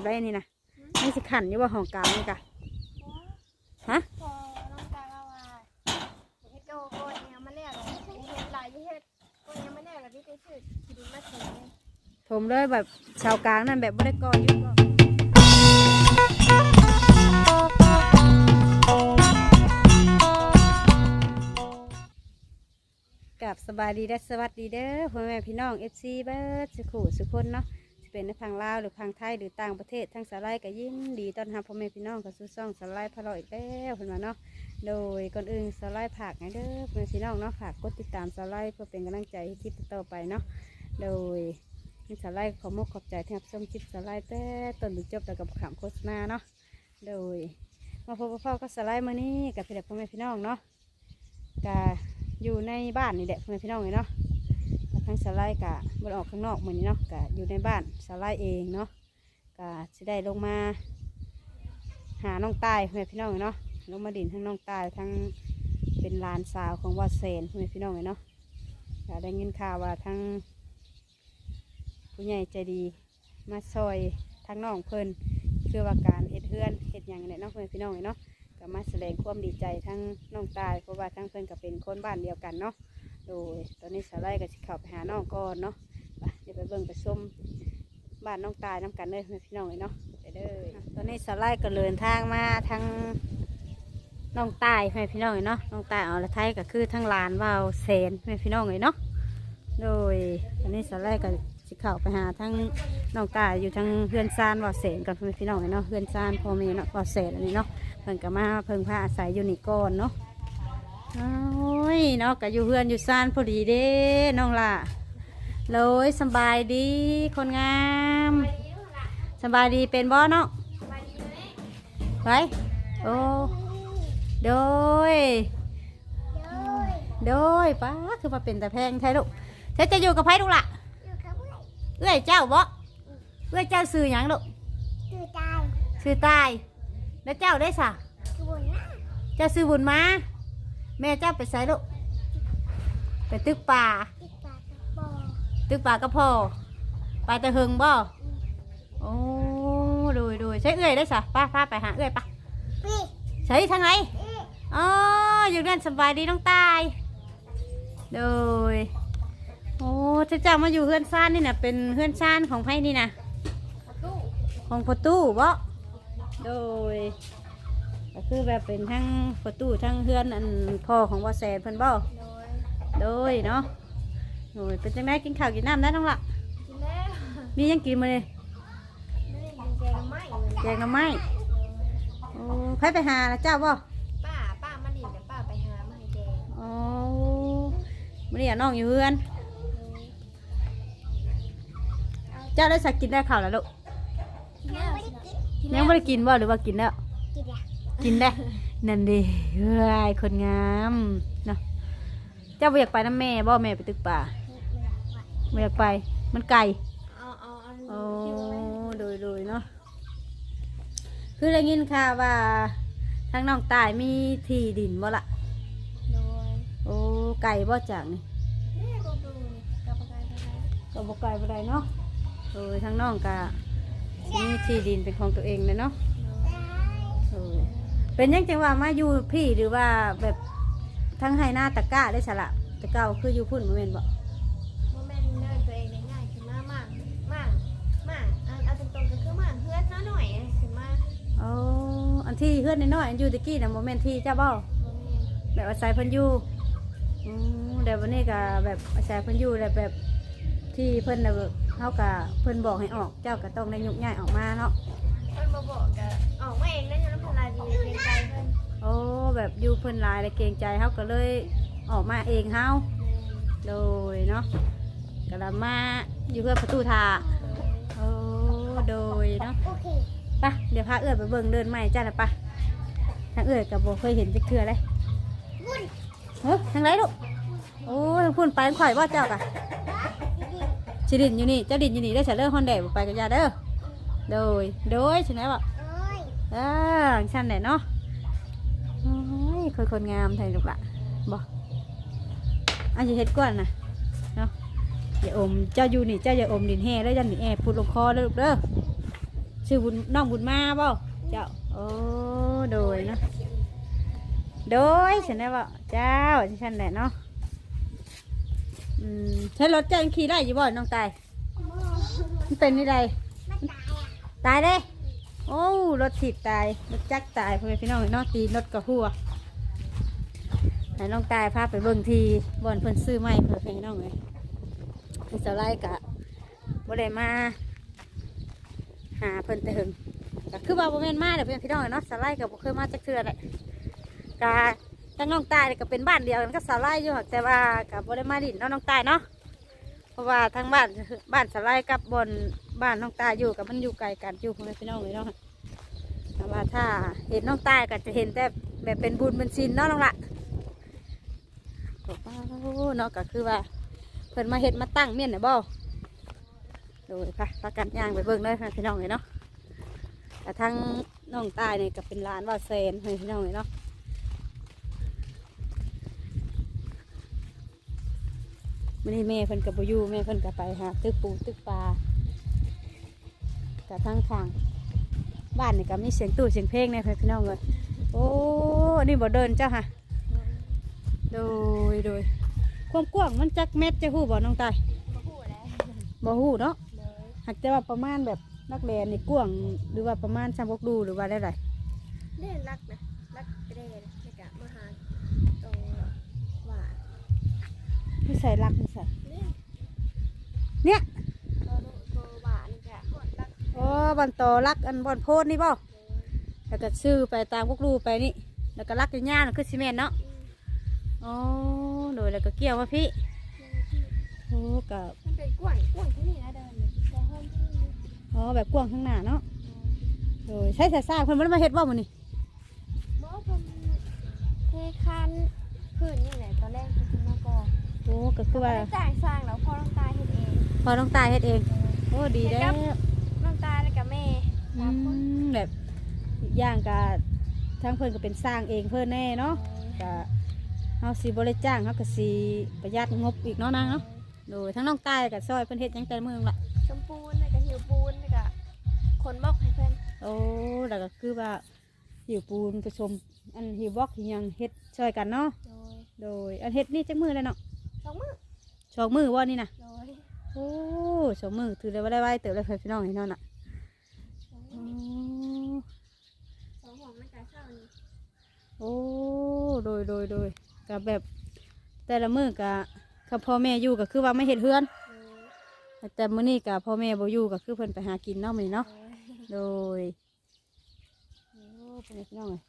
แบบไรนี่นะไม่สิขันอยู่ว่าห้องกลางนี่กะฮะพอน้องกาว่าว่าเฮ็ดโดโกนยังมาแน่หรอกเฮ็ดหลายเฮ็ดโกนยังมาแน่กับที่ไปซื้อที่ดินมาถึงถมเลยแบบชาวกลางนั่นแบบไม่ได้ก่ออยู่บ่กับสบายดีและสวัสดีเด้อพ่อแม่พี่น้องเอฟซีเบิร์ดสุขุสุคนเนาะ จะเป็นในพังลาวหรือพังไทยหรือต่างประเทศทั้งสาไลก็ยินดีต้อนรับพ่อแม่พี่น้องกับสู้ซ่องสาไลพะเราอีกแล้วเพิ่นว่าเนาะโดยก่อนอื่นสาไลผักไงเด้อพ่อแม่พี่น้องเนาะฝากกดติดตามสาไลเพื่อเป็นกำลังใจให้คลิปต่อไปเนาะโดยนี่สาไลขอมกขอบใจที่รับชมคลิปสาไลแต่ต้นถึงจบแล้วกับขามโฆษณาเนาะโดยมาพบพ่อก็สาไลมานี่กับพี่เด็กพ่อแม่พี่น้องเนาะกะอยู่ในบ้านนี่แหละพ่อแม่พี่น้องเลยเนาะ ไลกะบนออกข้างนอกเหมือนนี้เนาะกะอยู่ในบ้านสาไลเองเนาะกะจะได้ลงมา หาน้องตายพ่อแม่พี่น้องเนาะลงมาดินทั้งน้องตายทั้งเป็นลานสาวของวาเซนพ่อแม่พี่น้องเนาะกะได้ยินข่าวว่าทั้งผู้ใหญ่ใจดีมาซอยทางน้องเพิ่นคือว่าการเฮ็ดเฮือนเฮ็ดหยังเนี่ยเน้องเพื่อนพี่น้องเนาะก็มาแสดงความดีใจทั้งน้องตายเพราะว่าทั้งเพิ่นก็เป็นคนบ้านเดียวกันเนาะ โดยตอนนี้สาไลก็สิเข้าไปหาน้องก่อนเนาะไปเดี๋ยวไปเบิ่งไปชมบ้านน้องตายน้กันเลยพี่น้องเลยเนาะไปเด้อตอนนี้สาไลก็เดินทางมาทางน้องตายพี่น้องเลยเนาะน้องตายเอาละไทยก็คือทั้งลานว่าวเซนพี่น้องเลยเนาะโดยตอนนี้สาวแรกก็สิเข้าไปหาทั้งน้องตายอยู่ทั้งเพื่อนซานว่าเสนกับพี่น้องเลยเนาะเพื่อนซานพ่อม่เนาะว่าเสนอันนี้เนาะเพิ่นก็มาเพิ่งพาอาศัยอยู่นี่ก่อนเนาะ โอ้ยเนาะก็อยู่เพื่อนอยู่ซานพอดีเด้น้องล่ะเลยสำบายดีคนงามสำบายดีเป็นบ่เนาะไปโอ้โดยโดยป้าคือมาเป็นแต่แพงแท้ลูกเธอจะอยู่กับไผลูกล่ะอยู่กับเพื่อนเอื้อยเจ้าบ่เอื้อยเจ้าซื้อหยังลูกคือตายซื้อตายแล้วเจ้าได้สะคือบนหน้าเจ้าซื้อบุญมา แม่เจ้าไปใส่ลูกไปตึกป่า ติดปากกับบ่อตึกป่ากระพอไปแต่เฮิงบ่โอ้ดูดูใช้เอื้อยได้สะป้าพาไปหาเอื้อยปะพี่ใช้ทางไหนพี่อ๋ออยู่นั่นสบายดีน้องตายโดยโอ้เจ้าเจ้ามาอยู่เฮือนซ่านนี่นะเป็นเฮือนซ่านของไผนี่นะประตูของประตูบ่โดย ก็คือแบบเป็นทั้งประตูทั้งเฮือนอันพ่อของว่าแสนเพิ่นบ่โดยโดยเนาะโดยเป็นจังไดกินข้าวกินน้ำได้ทั้งละกินแล้วมีหยังกินมาเลยไม่ได้กินแกงไม่เลยแกงหน่อไม้โอ้ใครไปหาละเจ้าบ่ป้าป้ามาดินเดี๋ยวป้าไปหามาให้แกงโอ้มื้อนี้อะน้องอยู่เฮือนเจ้าได้สักกินได้ข้าวแล้วลูกยังไม่ได้กินยังไม่ได้กินบ่หรือว่ากินแล้วกินอะ กินได้ นั่นดิเฮ้ยคนงามเนาะเจ้าบ่อยากไปน้ำแม่บ่แม่ไปตึกป่าไม่อยากไปบ่อยากไป มันไกลเอาเอาเอาโอ้คิวไว้โดยโดยเนาะคือได้ยินค่ะว่าทางน้องตายมีที่ดินบ่ละโดยโอ้ไก่บ่จากนี่นี่กูดูนี่กับประกันอะไรก็บ่ไก่บ่ได้เนาะโดยทางน้องก็มีที่ดินเป็นของตัวเองเลยเนาะโดยโดย เป็นยังจังว่ามาอยู่พี่หรือว่าแบบทั้งให้หน้าตะกร้าได้สละแต่เก่าคืออยู่พุ่นบ่แม่นบ่โมเมนต์เนินตัวเองได้ง่ายขึ้นมากมากมากมากเอาเอาตรงๆก็คือมากเพื่อนน้อยหน่อยขึ้นมาอ๋ออันที่เฮือนน้อยๆอันอยู่ตะกี้น่ะบ่แม่นที่เจ้าบ่โมเมนต์แบบอาศัยเพิ่นอยู่อืมแต่วันนี้ก็แบบอาศัยเพิ่นอยู่แล้วแบบที่เพิ่นน่ะเฮาก็เพิ่นบอกให้ออก เจ้าก็ต้องได้ยุกย้ายออกมาเนาะเพิ่นมาบอกกันออกมาเองนะยังน้ำพลาดีเกรงใจเพิ่นโอ้แบบอยู่เพิ่นหลายแล้วเกรงใจเฮาก็เลยออกมาเองเฮาโดยเนาะก็ละมาอยู่เพื่อประตูทาโอ้โดยเนาะโอเคไปะเดี๋ยวพาเอื้อยไปเบิ่งเดินใหม่จ้าละปะทางเอื้อยก็บ่เคยเห็นจักเทื่อเลยบุญเฮ้ยทางไหนลูกโอ้ทางพุ่นไปทางข่อยบ่เจ้ากะชิดินอยู่นี่เจ้าดินอยู่นี่ได้ฉันเลิกฮอนเดไปกับยาเด้อ โดย โดยฉันไหนบอกเอ้ยเออฉันไหนเนาะโอ้ยคนคนงามไทยลูกละบอกอันจะเฮ็ดก้อนนะเนาะอย่าอมเจ้าอยู่นี่เจ้าอย่าอมดินแห่แล้วยันดินแห่พูดลงคอแล้วลูกเด้อชื่อบุญน้องบุญมาบ่เจ้าโอ้โดยเนาะโดยฉันได้บ่เจ้าฉันแหละเนาะอืมใช้รถเจ้ายังขี่ได้อยู่บ่น้องตายมันเป็นนี่ใดมันตายอะ ตายเลยโอ้รถถีบตายรถจักรตายพ่อแม่พี่น้องเนาะตีรถกระหัวให้น้องตายพาไปเบิ่งทีบ่อนเพิ่นซื้อไม้เพื่อพี่น้องเลยสไล่กะบ่ได้มาหาเพิ่นแต่หึงก็คือว่าบ่แม่นมาเด้อเพื่อนพี่น้องเนาะสไล่ก็บ่เคยมาจักเทื่อแหละกะทั้งน้องตายก็เป็นบ้านเดียวกันก็สไล่อยู่หักแต่ว่าก็บ่ได้มาดินเนาะน้องตายเนาะเพราะว่าทั้งบ้านบ้านสไล่กับบอน บ้านน้องตายอยู่กับมันอยู่ไกลกันอยู่เพื่อนพี่น้องเลยเนาะแต่ว่าถ้าเห็นน้องตายก็จะเห็นแต่แบบเป็นบุญเป็นศีลเนาะน้องละโอ้โหเนาะก็คือว่าเพิ่นมาเห็ดมาตั้งเมียนน่ะบ่ดยค่ะพากันย่างไปเบิ่งเลยค่ะพี่น้องเลยเนาะแต่ทั้งน้องตายเนี่ยก็เป็นร้านว่าเซนให้พี่น้องเลยเนาะมื่อนี้แม่เพิ่นกับปอยู่แม่เพิ่นกับไปหาตึกปูตึกปลา แต่ทั้งทางบ้านนี่ก็มีเสียงตู้เสียงเพลงเนี่ยค่ะพี่น้องเลยโอ้อันนี่บ่เดินเจ้าค่ะโดยโดยความกว้างมันจักเม็ดจะหู้บ่น้องตายมาพูดแล้วบ่หู้เนาะเลยหากแต่ว่าประมาณแบบนักเรียนในกว้างหรือว่าประมาณสามบกดูหรือว่าได้ไรเล่นรักนะรักเรนในกะมาหาตรงหวานไม่ใส่รักไม่ใส่เล่นเนี่ย ตัวโดตัวหวานนี่กะหอด รักโอ้บันโตรักอันบอนโพดนี่บ่เลยแล้วก็ซื้อไปตามพวกดูไปนี่ แล้วก็รักอยู่ย่านคือซีเมนต์เนาะอืมอ๋อโดยแล้วก็เกี่ยวมาพี่เล่นที่โอ้กับมันเป็นกว้างกว้างที่นี่นะเดินเนี่ยแต่ห้องที่นี่อ๋อแบบกว้างข้างหน้าเนาะโดยใช้สายซ่าคนมันมาเฮ็ดบ่มื้อนี่หมอคนเทคันพื้นนี่แหละตอนแรกคือคุณมาก่อนโอ้ก็คือว่าไม่ได้จ่ายสร้างแล้วพอต้องตายเฮ็ดเองพอน้องตายเฮ็ดเองโอ้ดีแล้ว ต้องตายแล้วกับแม่อืสามคนมแบบอีกอย่างก็ทั้งเพิ่นก็เป็นสร้างเองเพิ่นแน่เนาะก็เฮาสิบริจ้างเฮาก็สิประหยัดงบอีกเนาะนางเนาะโดยทั้งน้องตายกับซอยเพิ่นเฮ็ดหยังแต่ละเมืองละชมปูนแล้วก็หิวปูนแล้วก็ขนบล็อกให้เพื่อนโอ้แล้วก็คือว่าหิวปูนผสมอันหิวบล็อกหิวหยังเฮ็ดช่วยกันเนาะโดยโดยอันเฮ็ดนี่จักมือเลยเนาะสองมือสองมือว่านี่นะโดยโอ้สองมือถือได้ว่าได้ไว้เติบเลยพี่น้องให้นอนน่ะ สองโอ้สองห้องในการเช่านี่โอ้โดยโดยโดยก็แบบ แต่ละมือก็ถ้าพ่อแม่อยู่ก็คือว่าไม่เฮ็ดเฮือน โดยแต่มื้อนี้ก็พ่อแม่บ่อยู่ก็คือเพิ่นไปหากินเนาะมื้อนี้เนาะโดยโดยโอ้เป็นไงพี่น้องเอ้ย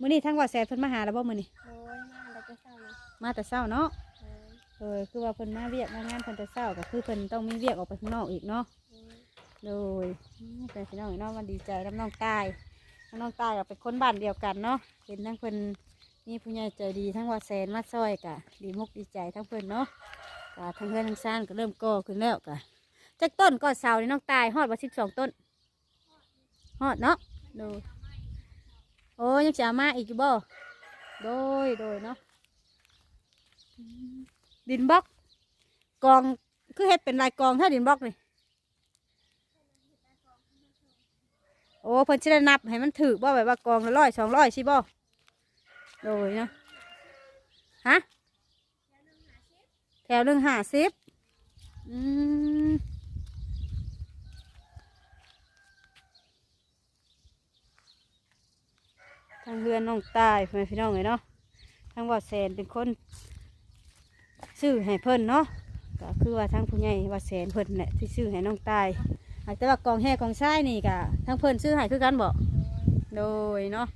มื้อนี้ทั้งว่าแสนเพิ่นมาหาแล้วบ่มื้อนี้ โดยมาแล้วก็เช่านี่มาแต่เช้าเนาะ โดย เออคือว่าเพิ่นมาเวียกมางานเพิ่นแต่เช้าก็คือเพิ่นต้องมีเวียกออกไปข้างนอกอีกเนาะ โดยโดยอืมเป็นพี่น้องเอ้ยเนาะมันดีใจน้ำน้องตายน้องตายก็เป็นคนบ้านเดียวกันเนาะเห็นทั้งเพิ่นมีผู้ใหญ่ใจดีทั้งว่าแสนมาซอยกะ ดีมุกดีใจทั้งเพิ่นเนาะกะทั้งเพื่อนทั้งซ่านก็เริ่มก่อขึ้นแล้วกะจักต้นก็เสานี่น้องตายฮอดว่าสิบสองต้นฮอดเนาะโดยโอ้ยยังจะมาอีกบ่โดยโดยเนาะดินบล็อกกองคือเฮ็ดเป็นลายกองถ้าดินบล็อกนี่ โอ้เพิ่นจะได้นับให้มันถือบ่แบบว่ากองละร้อยสองร้อยสิบ่โดยเนาะฮะแถวหนึ่งห้าสิบอืมทางเรือนน้องตายพ่อแม่พี่น้องเลยเนาะทางว่าแสนเป็นคนซื้อให้เพิ่นเนาะก็คือว่าทางผู้ใหญ่ว่าแสนเพิ่นแหละที่ซื้อให้น้องตาย หากแต่ว่ากองแห่กองทรายนี่ก็ทางเพิ่นซื้อให้คือกันบ่โดยเนาะ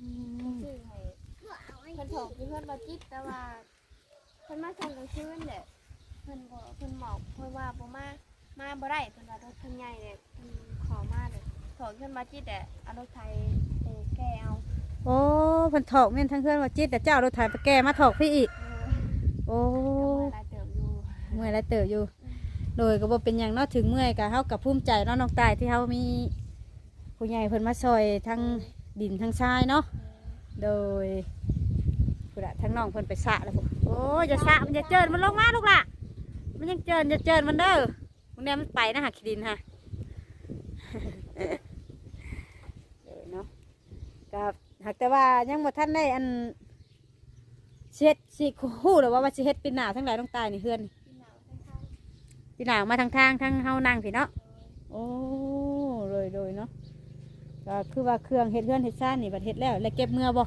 อืมชื่อให้เพื่อนถกที่เพื่อนมาจิตแต่ว่าเพื่อนมาส่งกลางคืนเด็เพื่อนบอกเพื่อนหมอกเพื่อนว่าบ่มามาบ่ได้เพื่อนว่ารถเพื่อนใหญ่เนี่ยเพื่อนขอมาเลยถกเพื่อนมาจิตแต่เอารถไทยไปแก้เอาโอ้เพิ่นถอกแม่นทั้งเพื่อนว่าจิตแต่เจ้ารถไถไปแก้มาถอกพี่อีก โอ้โอ้ยลายเติมอยู่เมื่อยแล้วเต๋ออยู่ โดยก็บ่เป็นอย่างเนอถึงเมื่อยกับเฮากับภูมิใจนาะน้องตายที่เขามีผู้ใหญ่เพิ่นมาซอยทั้งดินทั้งทรายเนาะโดยก็ะทั้งน้องเพิ่นไปสะแล้วพโอ้ย่าสะมันจะเจินมันลงมาลูกล่ะ มันยังเจินอย่าเจินมันเด้อมันเนี่ยมันไปนะหักดินฮะเนาะกับหากแต่ว่ายังบ่ท่านได้อันเช็ดสีคู่หรือว่าว่าเช็ดปีหนาทั้งหลายต้องตายนี่เพื่อน กินหนาวทั้งทางปีหน้ามาทางทางทั้งเฮานั่งพี่เนาะโดยโอ้เลยเลยเนาะก็คือว่าเครื่องเฮ็ดเฮือนเฮ็ดซ่านนี่บัดเฮ็ดแล้ว แล้วเก็บเมื่อบ่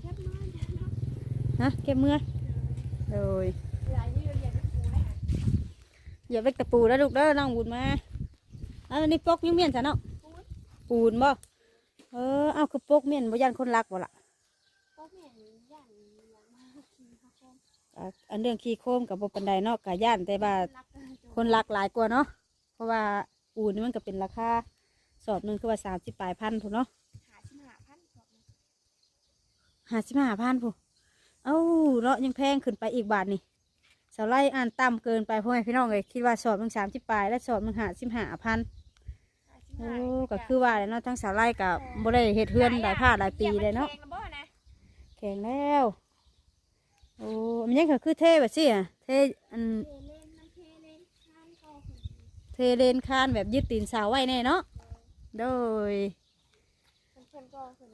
แคบมากเนาะฮะเก็บเมื่อเลยหลายที่เราเรียนที่ปูเลยค่ะอย่าเวกตะปูแล้วลูกเด้อน้องบุญมาอันนี้ปกยังเมียนซะเนาะปูนปูนบ่เออเอาคือปกเมียนบ่ยันคนรักบ่ล่ะก็เห็นย่านอย่างมากกินข้าวโพ อันเรื่องขี้โคมกับบปานใดเนาะกะย่านแต่ว่ารักกันจนคนรักหลายกว่าเนาะเพราะว่าปูนี่มันก็เป็นราคาสอบหนึงคือว่า30ปลายพันพุ่นเนาะหาชิมหาพันสอง55พันพุ่นเอ้าเนาะยังแพงขึ้นไปอีกบาทนี่เสาไล่อ่านต่ำเกินไปพ่อแม่พี่น้องเลยคิดว่าสอบหนึง30ปลายและสอบหนึง55พันหาชิมโอ้ก็คือว่าเลยเนาะทั้งสาไร่กับบ่ได้เฮ็ดเฮือนหลายผ้าหลายปีเลยเนาะแข่งกับบ่นะแข็งแล้ว โอ้มันยังก็คือเท่แบบสิอะเท่อันเทเล่นมันเทเล่นข้านก็หุ่นเทเลนคานแบบยึดตีนเสาไว้แน่เนาะโดยเพิ่นเพิ่นก็หุ่น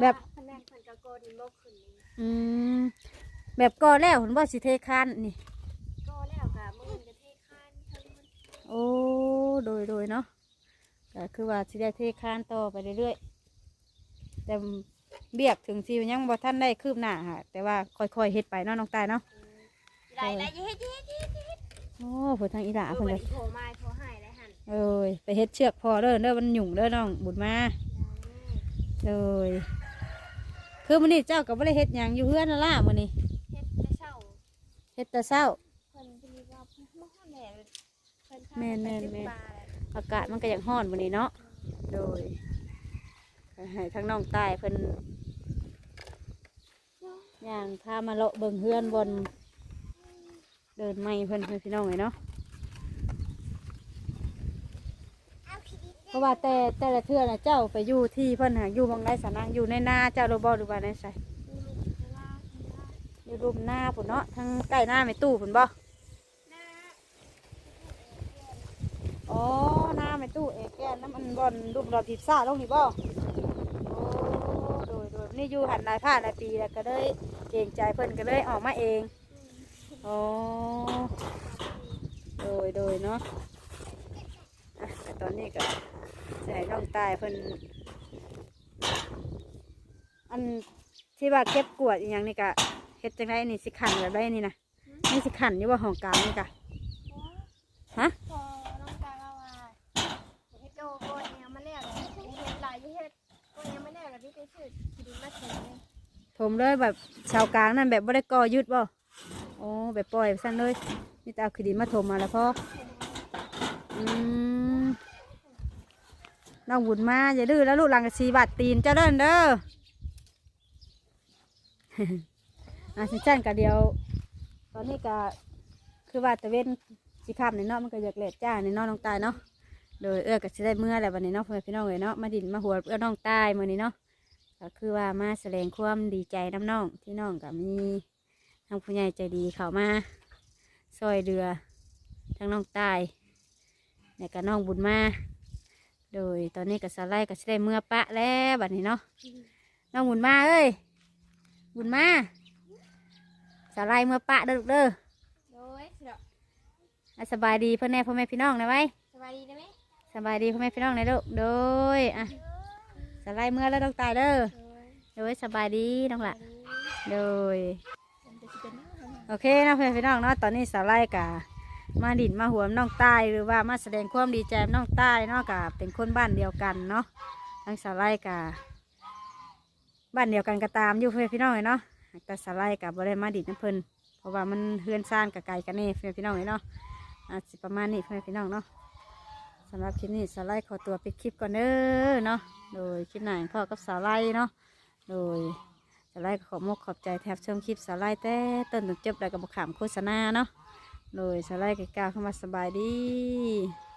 แบบเพิ่นแม่นเพิ่นก็โกดินโลกขึ้นนี่อืมแบบก่อแล้วเห็นบ่สิเทคานนี่ ก็แล้วก็มื้ออื่นก็เทข้านเพิ่นมันโอ้โดยโดยเนาะก็คือว่าสิได้เทคานต่อไปเรื่อยๆแต่ เบียกถึงสิยังบ่ทันได้คืบหน้าค่ะ แต่ว่าค่อยๆเฮ็ดไปเนาะน้องตายเนาะไหลไหลอย่าเฮ็ดอย่าเฮ็ดอย่าเฮ็ดอย่าเฮ็ดโอ้เพิ่นทางอีหลาเออเพิ่นบัก็ดนี้โทรมาโทรให้เลยหั่นเอ้ยไปเฮ็ดเชือกพอเด้อเด้อมันหยุ่งเด้อน้องบุญมาเลยคือมื้อนี้เจ้าก็บ่ได้เฮ็ดหยังอยู่เฮือนนั่นล่ะมื้อนี้เฮ็ดแต่เช้าเฮ็ดแต่เช้าเพิ่นเพิ่นว่าเพิ่นบ่ฮ้อนแหน่เพิ่นพาแม่นไปแม่นเก็บแม่นปลาแหละอากาศมันก็ยังร้อนมื้อนี้เนาะโดยก็ให้ทั้งน้องใต้เพิ่น ย่างพามาเลาะเบิ่งเฮือนบน เดินไม่เพิ่นเพิ่อนพี่น้องเลยเนาะเพราะว่าแต่แต่ละเทื่อนะเจ้าไปอยู่ที่เพิ่นหาอยู่บางไรสนางอยู่ในนาเจ้าโรบอหรือว่าในไสอยู่รุมหน้าพุ่นเนาะทั้งใกล้หน้าไม่ตู้พุ่นบ่อ๋อหน้าไม่ตู้เอแกนน้ำมันบอลรุมรอบทิศซ่าลงนี่บ่โอ้โดยโดย นี่อยู่หันหลายผ้าหลายปีแล้วก็เลยเกรงใจเพิ่นก็เลยออกมาเองอ๋อโดยโดยเนาะอะแต่ตอนนี้ก็ให้น้องตายเพิ่นอันที่ว่าเก็บกวดอหย่างนี่กะเฮ็ดจังไดนี่สิขันแบบไรนี่นะนี่สิขันอยู่ว่าห้องกลางนี่กะฮะ ไปซื้อที่ดินมาเสร็จเลยถมเลยแบบชาวกลางนั่นแบบบ่ได้ก่อยึดบ่โอ้แบบปล่อยไปสั้นเลยนี่ตาคือดินมาถมมาแล้วพ่ออืมน้องบุญมาอย่าดื้อแล้วลูกหลังกะสีบาดตีนเจ้าเด้นเด้ออะสิจันกะเดียว ตอนนี้ก็คือว่าตะเวนสีคำในเนาะมันก็อยากเล็ดจ้าในเนาะน้องตายเนาะโดยเอื้อก็สิได้เมื่อแล้ววันนี้เนาะพ่อแม่พี่น้องเลยเนาะมาดินมาหัวเอื้อน้องตายมื่อนี้เนาะ ก็คือว่ามาแสดงความดีใจน้ำน้องที่น้องกับมีทางผู้ใหญ่ใจดีเขามาซอยเรือทั้งน้องตายเนี่ยกับน้องบุญมาโดยตอนนี้กับสาไลก็สิได้เมื่อปะแล้วบัดนี้เนาะน้องบุญมาเอ้ยบุญมาสาไลเมื่อปะเด้อลูกเด้อโดยเดี๋ยวอะสบายดีเพื่อนแน่พ่อแม่พี่น้องนะไว้สบายดีได้ไหมสบายดีพ่อแม่พี่น้องนะลูกโดยอะส ไลด์เมื่อแล้วต้องตายเด้อโดยสบายดีน้องละโดยโอเคนะพ่อแม่พี่น้องเนาะตอนนี้สไลด์กะมาดินมาหัวน้องใต้หรือว่ามาแสดงความดีใจน้องใต้เนาะกะเป็นคนบ้านเดียวกันเนาะทั้งสไลด์กะบ้านเดียวกันก็ตามอยู่เพ่อแม่พี่น้องเนาะแต่สไลด์กะบ่ได้มาดินน้ำเพลินเพราะว่ามันเฮือนซ่านกับไกลกันนี่พ่อแม่พี่น้องเนาะอาจสิประมาณนี้เพ่อแม่พี่น้องเนาะ สำหรับคลิปนี้สาไลขอตัวไปดคลิปก่อนเด้อเนาะโดยคลิปไหนพ่อกับสาไลเนาะโดยสาไลขอมกขอบใจแทบชมคลิปสาไลแต่ต้นจนจบแล้วกับขามโฆษณาเนาะโดยสาไลก็กล่าวเข้ามาสบายดี